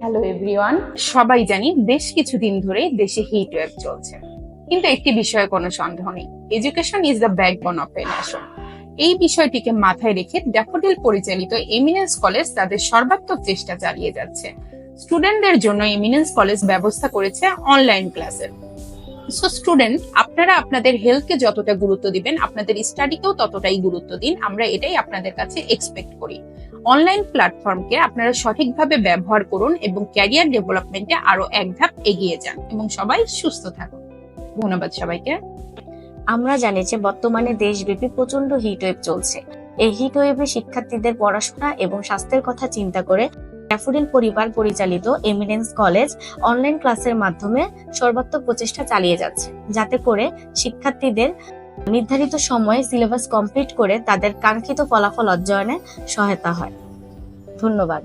Hello everyone সবাই জানি বেশ কিছুদিন ধরে দেশে হিট ওয়েভ চলছে। কিন্তু একটি বিষয়ে কোনো সন্দেহ নেই। Education is the backbone of a nation এই বিষয়টিকে মাথায় রেখে ড্যাফোডিল পরিচালিত এমিনেন্স কলেজ তাদের সর্বাত্মক চেষ্টা চালিয়ে যাচ্ছে। স্টুডেন্টদের জন্য এমিনেন্স কলেজ ব্যবস্থা করেছে অনলাইন ক্লাসের সো স্টুডেন্ট আপনারা আপনাদের হেলথকে যতটা গুরুত্ব দিবেন, আপনাদের স্টাডিকেও ততটাই গুরুত্ব দিন। আমরা এটাই আপনাদের কাছে এক্সপেক্ট করি। অনলাইন প্ল্যাটফর্মকে আপনারা সঠিকভাবে ব্যবহার করুন এবং ক্যারিয়ার ডেভেলপমেন্টে আরও এক ধাপ এগিয়ে যান এবং সবাই সুস্থ থাকুন। ধন্যবাদ সবাইকে। আমরা জানি যে বর্তমানে দেশব্যাপী প্রচণ্ড হিট ওয়েভ চলছে। এই হিট ওয়েভে শিক্ষার্থীদের পড়াশোনা এবং স্বাস্থ্যের কথা চিন্তা করে ড্যাফোডিল পরিবার পরিচালিত এমিনেন্স কলেজ অনলাইন ক্লাসের মাধ্যমে সর্বাত্মক প্রচেষ্টা চালিয়ে যাচ্ছে। যাতে করে শিক্ষার্থীদের নির্ধারিত সময়ে সিলেবাস কমপ্লিট করে তাদের কাঙ্ক্ষিত ফলাফল অর্জনে সহায়তা হয়। ধন্যবাদ।